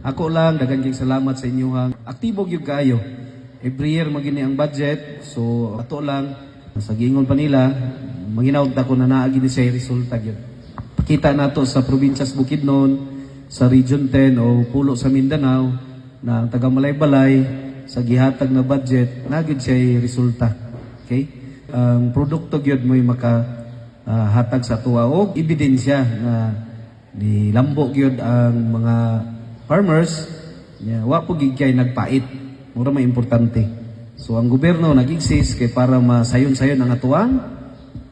Ako lang, dagan kayong salamat sa inyong aktibo gyud kayo. Every year magini ang budget. So ato lang sa giingon pa nila, manginawd ta ko na naagi ni sa resulta gyud. Pakita nato sa probinsyas Bukidnon, sa Region 10 o pulo sa Mindanao na ang taga Malaybalay sa gihatag na budget, nagid siya resulta. Okay? Ang produkto gyud mo'y maka ah, hatag sa tuwa o ebidensya na ni lambo gyud ang mga farmers nya wa po kay nagpait. Mura may importante. So ang gobyerno nag-exist kay para masayon-sayon ang atuang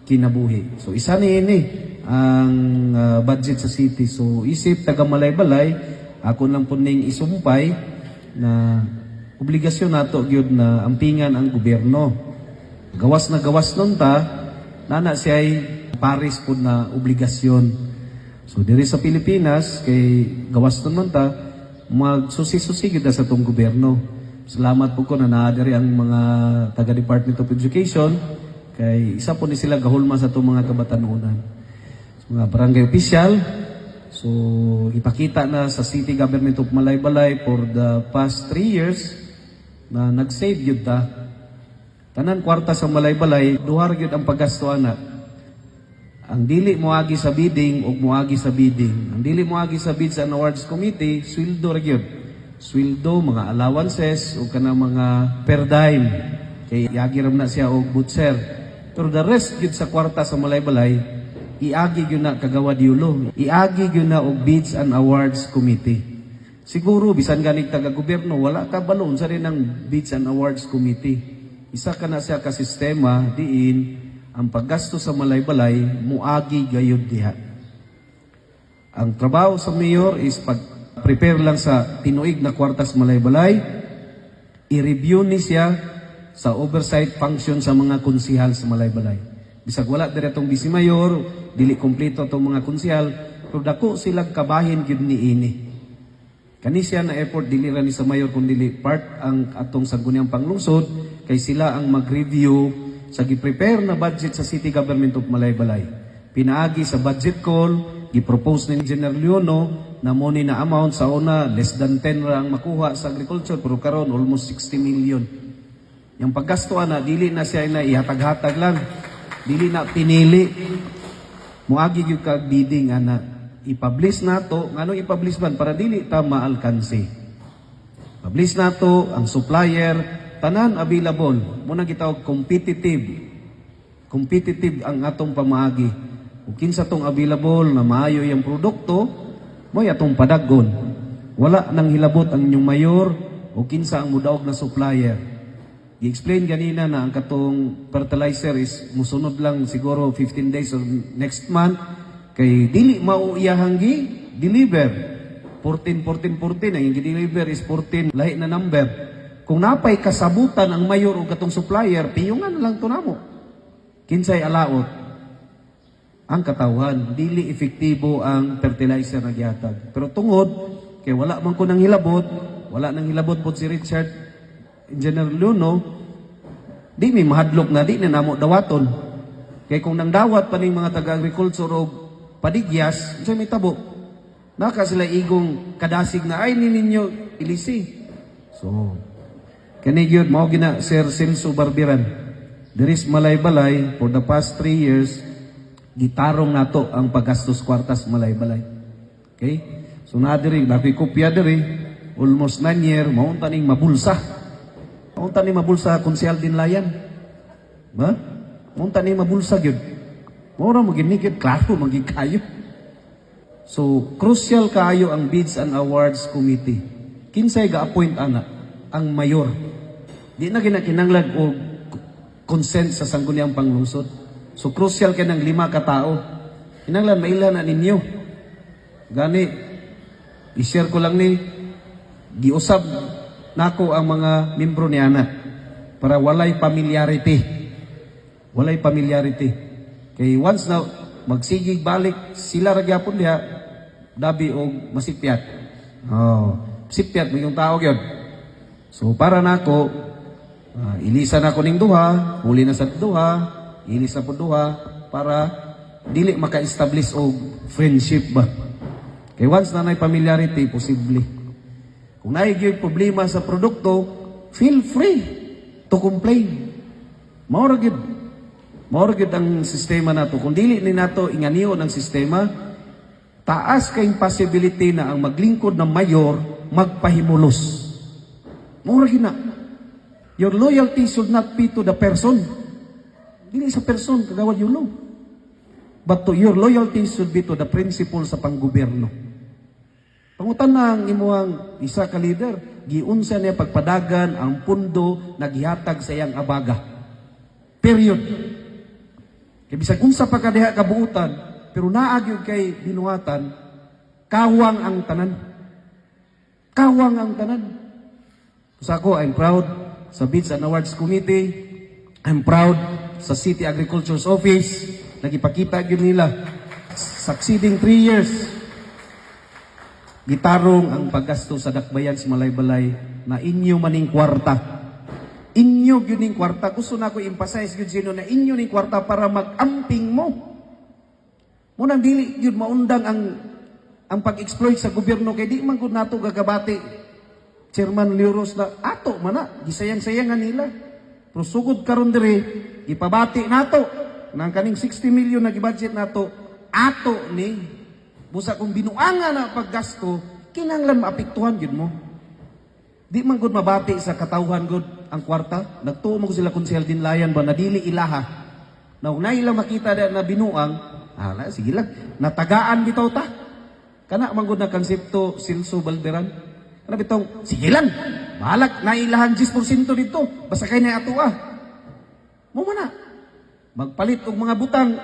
kinabuhi. So isa ni ini ang ah, budget sa city. So isip taga malay-balay ako lang po ning isumpay na obligasyon nato gyud na ampingan ang gobyerno. Gawas na gawas nun ta nana siya ay paris po na obligasyon. So diri sa Pilipinas kay gawas naman ta magsusi-susi kita sa tong gobyerno. Salamat po ko na naa diri ang mga taga Department of Education kay isa po ni sila gahulma sa tong mga kabatanunan. So, mga barangay official so ipakita na sa City Government of Malaybalay for the past three years na nag-save yun ta. Tanan kwarta sa Malaybalay, duhar yun ang paggasto ana. Ang dili moagi sa bidding ug moagi sa bidding. Ang dili moagi sa bids and awards committee, sweldo ra gyud. Sweldo, mga allowances ug kana mga per dime. Kay iagi na siya og butser. Pero the rest gyud sa kwarta sa Malaybalay, iagi gyud na kagawa diulo. Iagi gyud na og bids and awards committee. Siguro bisan ganig taga gobyerno wala ka balon sa rin ang bids and awards committee. Isa ka na siya ka sistema diin ang paggasto sa malay-balay muagi gayud diha. Ang trabaho sa mayor is pag prepare lang sa tinuig na kwartas malay-balay, i-review ni siya sa oversight function sa mga konsihal sa malay-balay. Bisag wala dire tong mayor, dili kompleto tong mga konsihal, pero dako silang kabahin gyud ni ini. Kani siya na airport dili ra ni sa mayor kun dili part ang atong sangguniang panglungsod kay sila ang mag-review sa gi-prepare na budget sa City Government of Malaybalay. Pinaagi sa budget call, gi-propose ni Engineer Leono na money na amount sa una less than 10 ra makuha sa agriculture pero karon almost 60 million. Yung paggasto na dili na siya na ihatag-hatag lang. Dili na pinili. Muagi gyud kag bidding ana i-publish nato ngano i-publish man para dili ta maalkansi. Publish nato ang supplier tanan available mo na gitawag competitive. Competitive ang atong pamaagi. Ug kinsa tong available na maayo yung produkto mo atong padagon wala nang hilabot ang inyong mayor o kinsa ang mudaog na supplier. I-explain ganina na ang katong fertilizer is musunod lang siguro 15 days or next month kay dili mao iyahang gi deliver 14 14 14 ang gi-deliver is 14 lahi na number kung napay kasabutan ang mayor o katong supplier, piyungan lang to namo. Kinsay alaot. Ang katawan, dili efektibo ang fertilizer na gihatag. Pero tungod, kay wala man ko nang hilabot, wala nang hilabot po si Richard Engineer Luno, di may mahadlok na, di na namo dawaton. Kay kung nang dawat pa ning mga taga-agriculture o padigyas, sa may tabo, naka sila igong kadasig na, ay ni ninyo ilisi. So, Kani gyud mao gina Sir Celso Barbiran. There is malay-balay for the past three years gitarong nato ang paggastos kwartas malay-balay. Okay? So na diri nakoy kopya diri almost 9 year mao ning mabulsa. Mao ning mabulsa konsyal din layan. Ba? Mao ning mabulsa gyud. Mao ra maginikit klaro maging kayo. So crucial kaayo ang Bids and Awards Committee. Kinsay ga-appoint ana? Ang mayor. Di na ginakinanglag o consent sa sangguniang panglungsod. So crucial kay ng lima ka tao. Kinanglan mailan na ninyo. Gani i-share ko lang ni giusab nako ang mga membro ni ana para walay familiarity. Walay familiarity. Kay once na magsigig balik sila ra gyapon dabi og masipyat. Oh, sipyat mo yung tao gyud. So para nako uh, ilisa na ko ning duha, huli na sa duha, ilisa po duha para dili maka-establish og friendship ba. Kay once na nay familiarity posible. Kung naigyo problema sa produkto, feel free to complain. Maura gid. Maura gid ang sistema nato. Kung dili ni nato inganiyo ng sistema, taas kayong possibility na ang maglingkod ng mayor magpahimulos. Maura gid na. Your loyalty should not be to the person. Dili sa person kagawad yung law. But to your loyalty should be to the principle sa panggobyerno. Pangutan na ang imuhang isa ka leader, giunsa niya pagpadagan ang pundo na gihatag sa iyang abaga. Period. Kaya bisag unsa pa ka diha kabuutan, pero naagyo kay binuhatan, kawang ang tanan. Kawang ang tanan. Sa ako, I'm proud sa Beats and Awards Committee. I'm proud sa City Agriculture's Office. Nagipakita yun nila. Succeeding three years, gitarong ang paggasto sa dakbayan sa Malaybalay na inyo maning kwarta. Inyo yun ning kwarta. Gusto na ko emphasize yun sino na inyo ning kwarta para mag-amping mo. Munang dili yun maundang ang ang pag-exploit sa gobyerno kay di man gud nato gagabati Chairman Leoros na ato man na gisayang-sayangan nila. Pero sugod karon dire ipabati nato nang kaning 60 million na gibudget nato ato ni busa kung binuanga na paggasto kinahanglan maapektuhan gyud mo. Di man gud mabati sa katawhan gud ang kwarta. Nagtuo mo sila konsel din layan ba nadili ilaha. Na kung naila makita na, na binuang, ala sige lang, natagaan bitaw ta. Kana man gud na konsepto Silso Balderan. Ano bitong, sige lang, balak na ilahan 10% dito, basta kay na ato ah. Mo na. Magpalit og mga butang,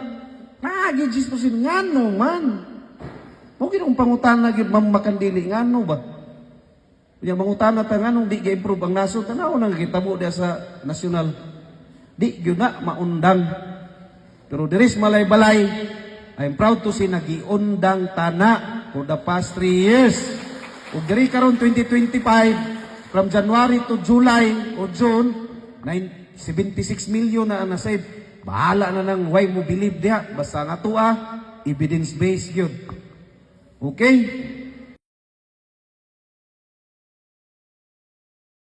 naagi 10% ngano man. Mo gid ang pangutana gyud ma'am makandili ngano ba? Yung mangutana ta nganong di ga-improve ang nasod tanaw nang gitabo dia sa nasyonal. Di gyud na maundang. Pero diris malay-balay, I'm proud to say nagiundang tana for the past three years. Ug diri karon 2025 from January to July o June, 9, 76 million na nasave. Bahala na nang why mo believe diha basta nga tuwa evidence based gyud. Okay?